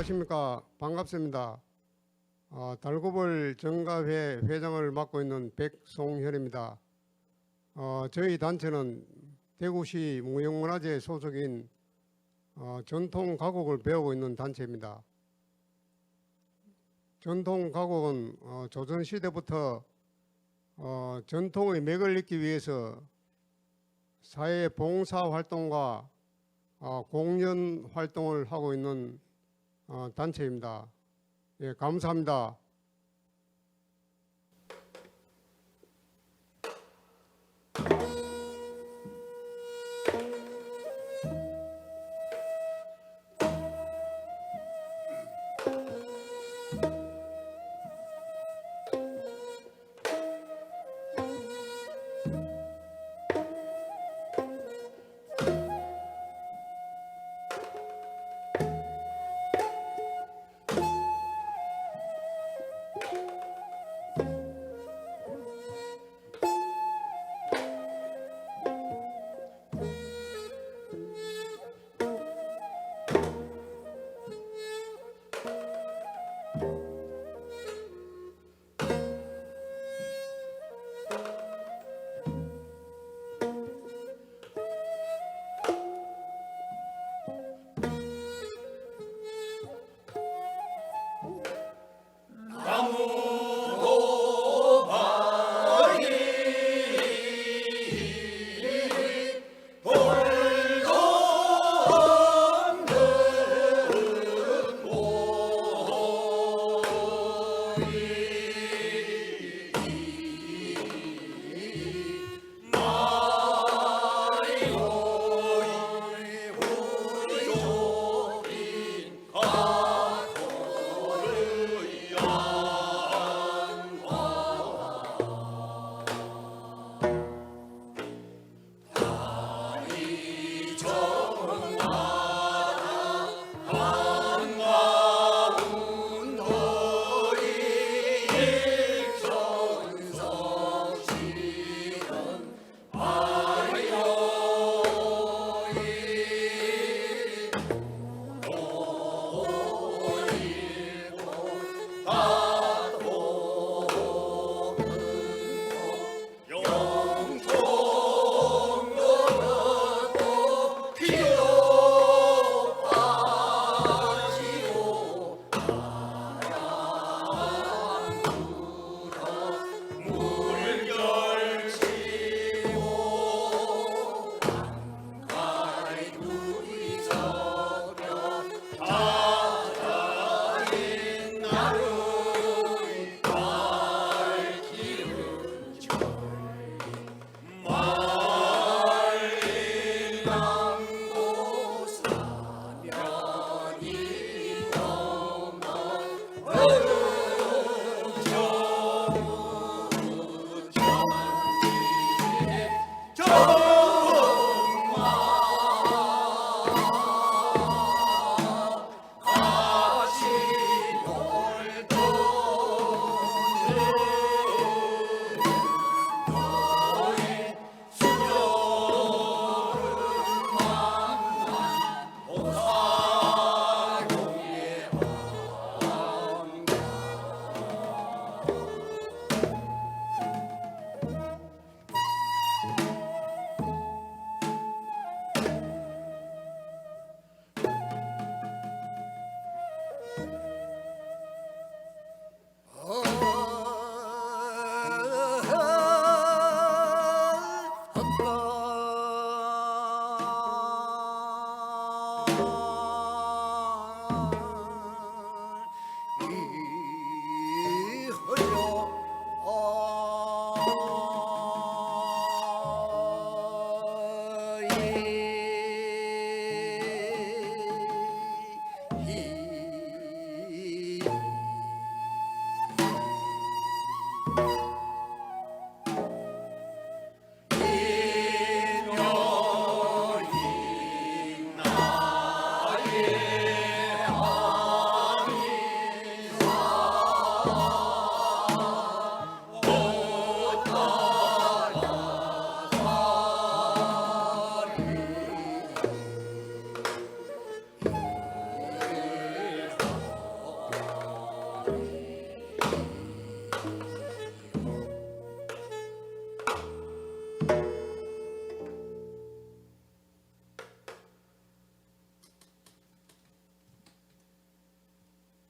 안녕하십니까 반갑습니다. 어, 달구벌 정가회 회장을 맡고 있는 백송현입니다. 어, 저희 단체는 대구시 무형문화재 소속인 어, 전통 가곡을 배우고 있는 단체입니다. 전통 가곡은 어, 조선 시대부터 어, 전통의 맥을 잇기 위해서 사회 봉사 활동과 어, 공연 활동을 하고 있는 어, 단체입니다. 예, 감사합니다. you